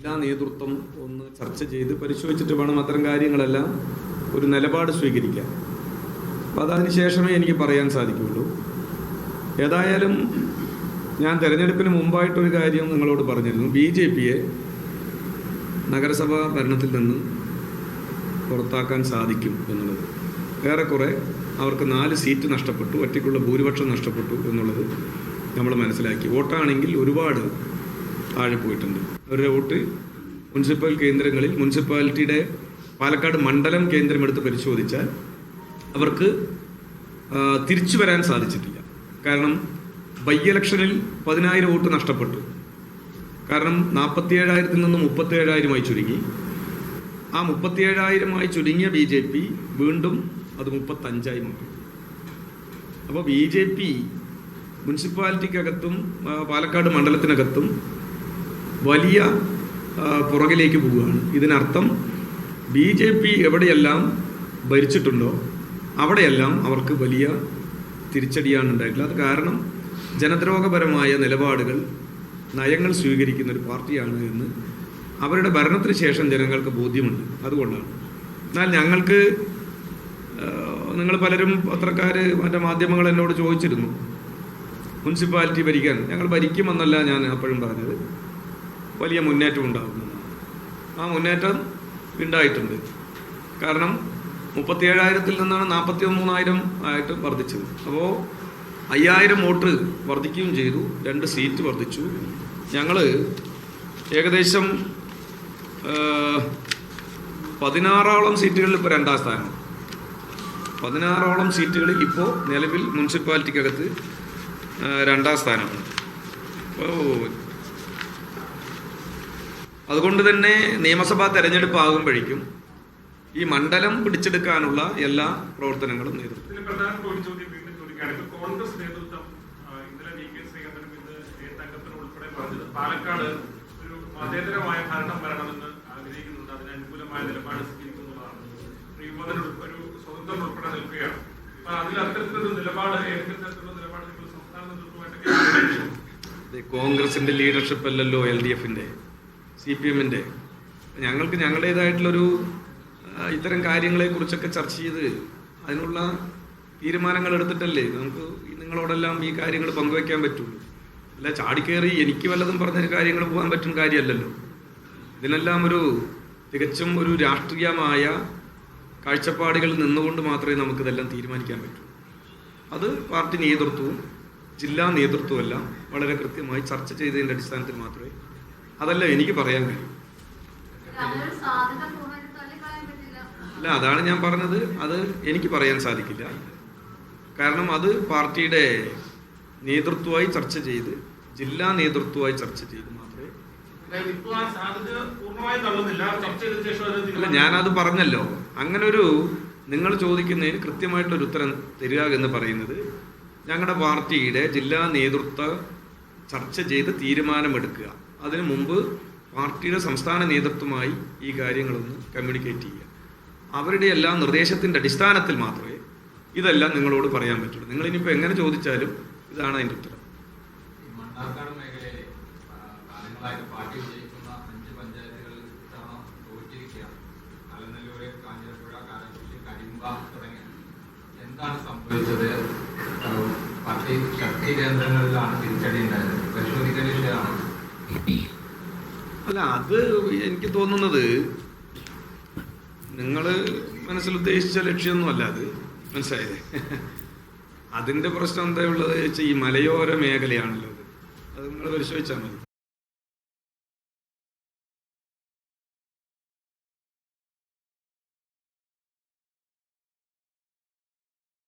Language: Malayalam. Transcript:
ജില്ലാ നേതൃത്വം ഒന്ന് ചർച്ച ചെയ്ത് പരിശോധിച്ചിട്ട് വേണം അത്തരം കാര്യങ്ങളെല്ലാം ഒരു നിലപാട് സ്വീകരിക്കാൻ. അപ്പോൾ അതതിന് ശേഷമേ എനിക്ക് പറയാൻ സാധിക്കുകയുള്ളൂ. ഏതായാലും ഞാൻ തിരഞ്ഞെടുപ്പിന് മുമ്പായിട്ടൊരു കാര്യം നിങ്ങളോട് പറഞ്ഞിരുന്നു. ബി ജെ പിയെ നഗരസഭാ ഭരണത്തിൽ നിന്ന് പുറത്താക്കാൻ സാധിക്കും എന്നുള്ളത്. ഏറെക്കുറെ അവർക്ക് നാല് സീറ്റ് നഷ്ടപ്പെട്ടു ഒറ്റയ്ക്കുള്ള ഭൂരിപക്ഷം നഷ്ടപ്പെട്ടു എന്നുള്ളത് നമ്മൾ മനസ്സിലാക്കി. വോട്ടാണെങ്കിൽ ഒരുപാട് താഴെ പോയിട്ടുണ്ട്. അവരുടെ വോട്ട് മുനിസിപ്പൽ കേന്ദ്രങ്ങളിൽ മുനിസിപ്പാലിറ്റിയുടെ പാലക്കാട് മണ്ഡലം കേന്ദ്രം എടുത്ത് പരിശോധിച്ചാൽ അവർക്ക് തിരിച്ചു വരാൻ സാധിച്ചിട്ടില്ല. കാരണം ബൈ ഇലക്ഷനിൽ പതിനായിരം വോട്ട് നഷ്ടപ്പെട്ടു. കാരണം നാൽപ്പത്തി ഏഴായിരത്തിൽ നിന്ന് മുപ്പത്തി ഏഴായിരമായി ചുരുങ്ങി. ആ മുപ്പത്തി ഏഴായിരമായി ചുരുങ്ങിയ ബി ജെ പി വീണ്ടും അത് മുപ്പത്തഞ്ചായി മാറി. അപ്പോൾ ബി ജെ പി മുനിസിപ്പാലിറ്റിക്കകത്തും പാലക്കാട് മണ്ഡലത്തിനകത്തും വലിയ പുറകിലേക്ക് പോവുകയാണ്. ഇതിനർത്ഥം ബി ജെ പി എവിടെയെല്ലാം ഭരിച്ചിട്ടുണ്ടോ അവിടെയെല്ലാം അവർക്ക് വലിയ തിരിച്ചടിയാണ് ഉണ്ടായിട്ടുള്ളത്. അത് കാരണം ജനദ്രോഹപരമായ നിലപാടുകൾ നയങ്ങൾ സ്വീകരിക്കുന്ന ഒരു പാർട്ടിയാണ് എന്ന് അവരുടെ ഭരണത്തിന് ശേഷം ജനങ്ങൾക്ക് ബോധ്യമുണ്ട്. അതുകൊണ്ടാണ്. എന്നാൽ ഞങ്ങൾക്ക് നിങ്ങൾ പലരും പത്രക്കാർ മറ്റേ മാധ്യമങ്ങൾ എന്നോട് ചോദിച്ചിരുന്നു. മുനിസിപ്പാലിറ്റി ഭരിക്കാൻ. ഞങ്ങൾ ഭരിക്കുമെന്നല്ല ഞാൻ അപ്പോഴും പറഞ്ഞത്. വലിയ മുന്നേറ്റം ഉണ്ടാകുന്നു ആ മുന്നേറ്റം ഉണ്ടായിട്ടുണ്ട് കാരണം മുപ്പത്തി ഏഴായിരത്തിൽ നിന്നാണ് നാൽപ്പത്തി മൂന്നായിരം ആയിട്ട് വർദ്ധിച്ചത്. അപ്പോൾ അയ്യായിരം വോട്ട് വർദ്ധിക്കുകയും ചെയ്തു. രണ്ട് സീറ്റ് വർദ്ധിച്ചു. ഞങ്ങൾ ഏകദേശം പതിനാറോളം സീറ്റുകളിൽ ഇപ്പോൾ രണ്ടാം സ്ഥാനം പതിനാറോളം സീറ്റുകളിൽ ഇപ്പോൾ നിലവിൽ മുനിസിപ്പാലിറ്റിക്കകത്ത് രണ്ടാം സ്ഥാനമാണ്. അപ്പോൾ അതുകൊണ്ട് തന്നെ നിയമസഭാ തെരഞ്ഞെടുപ്പ് ആകുമ്പോഴേക്കും ഈ മണ്ഡലം പിടിച്ചെടുക്കാനുള്ള എല്ലാ പ്രവർത്തനങ്ങളും ഇപ്പൊ കോൺഗ്രസ് നേതൃത്വം ആ, ഇന്നലെ വി കെ ശ്രീകണ്ഠനും ഇന്ന് സ്റ്റേറ്റ് അംഗത്തിനും ഉൾപ്പെടെ പറഞ്ഞത് പാലക്കാട് ഒരു മതേതരമായ ഭരണം വരണമെന്ന് ആഗ്രഹിക്കുന്നുണ്ട്. അതിന് അനുകൂലമായ നിലപാട് സ്വീകരിക്കുന്നതാണ് ഒരു സ്വതന്ത്രം ഉൾപ്പെടെ നിൽക്കുകയാണ്. അപ്പൊ അതിൽ അത്തരത്തിലൊരു നിലപാട് ഏതെങ്കിലും തരത്തിലുള്ള നിലപാട് നിങ്ങൾ സംസ്ഥാന നേതൃത്വമായിട്ടൊക്കെ കോൺഗ്രസിന്റെ ലീഡർഷിപ്പ് അല്ലല്ലോ എൽ ഡി എഫിന്റെ സി പി എമ്മിന്റെ. ഞങ്ങൾക്ക് ഞങ്ങളുടേതായിട്ടുള്ളൊരു ഇത്തരം കാര്യങ്ങളെ കുറിച്ചൊക്കെ ചർച്ച ചെയ്ത് അതിനുള്ള തീരുമാനങ്ങൾ എടുത്തിട്ടല്ലേ നമുക്ക് നിങ്ങളോടെല്ലാം ഈ കാര്യങ്ങൾ പങ്കുവെക്കാൻ പറ്റുള്ളൂ അല്ല ചാടിക്കേറി എനിക്ക് വല്ലതും പറഞ്ഞ കാര്യങ്ങൾ പോകാൻ പറ്റുന്ന കാര്യമല്ലല്ലോ. ഇതിനെല്ലാം ഒരു തികച്ചും ഒരു രാഷ്ട്രീയമായ കാഴ്ചപ്പാടുകളിൽ നിന്നുകൊണ്ട് മാത്രമേ നമുക്കിതെല്ലാം തീരുമാനിക്കാൻ പറ്റൂ. അത് പാർട്ടി നേതൃത്വവും ജില്ലാ നേതൃത്വവും എല്ലാം വളരെ കൃത്യമായി ചർച്ച ചെയ്തതിന്റെ അടിസ്ഥാനത്തിൽ മാത്രമേ അതല്ല എനിക്ക് പറയാൻ കഴിയും. അല്ല അതാണ് ഞാൻ പറഞ്ഞത്. അത് എനിക്ക് പറയാൻ സാധിക്കില്ല. കാരണം അത് പാർട്ടിയുടെ നേതൃത്വമായി ചർച്ച ചെയ്ത് ജില്ലാ നേതൃത്വമായി ചർച്ച ചെയ്ത് മാത്രമേ അതായത് ഇപ്പോൾ ആ സാധ്യത പൂർണമായും തള്ളുന്നില്ല. ചർച്ച ചെയ്ത ശേഷം അല്ല ഞാനത് പറഞ്ഞല്ലോ. അങ്ങനെ ഒരു നിങ്ങൾ ചോദിക്കുന്നതിന് കൃത്യമായിട്ടൊരു ഉത്തരം തരിക എന്ന് പറയുന്നത് ഞങ്ങളുടെ പാർട്ടിയുടെ ജില്ലാ നേതൃത്വം ചർച്ച ചെയ്ത് തീരുമാനമെടുക്കുക. അതിനു മുമ്പ് പാർട്ടിയുടെ സംസ്ഥാന നേതൃത്വമായി ഈ കാര്യങ്ങളൊന്ന് കമ്മ്യൂണിക്കേറ്റ് ചെയ്യുക. അവരുടെ എല്ലാ നിർദ്ദേശത്തിന്റെ അടിസ്ഥാനത്തിൽ മാത്രമേ ഇതെല്ലാം നിങ്ങളോട് പറയാൻ പറ്റുള്ളൂ. നിങ്ങൾ ഇനിയിപ്പോൾ എങ്ങനെ ചോദിച്ചാലും ഇതാണ് അതിന്റെ ഉത്തരം. എന്താണ് സംഭവിച്ചത്? പാർട്ടി ശക്തി കേന്ദ്രങ്ങളിലാണ് തിരിച്ചടി ഉണ്ടായത്. പരിശോധിക്കാൻ വിഷയമാണ്. അല്ല അത് എനിക്ക് തോന്നുന്നത് നിങ്ങൾ മനസ്സിൽ ഉദ്ദേശിച്ച ലക്ഷ്യമൊന്നുമല്ല അത്. മനസ്സിലായത് അതിന്റെ പ്രശ്നം എന്താ ഉള്ളത്? വെച്ചാൽ ഈ മലയോര മേഖലയാണല്ലോ അത്. അത് നിങ്ങൾ പരിശോധിച്ചാൽ മതി.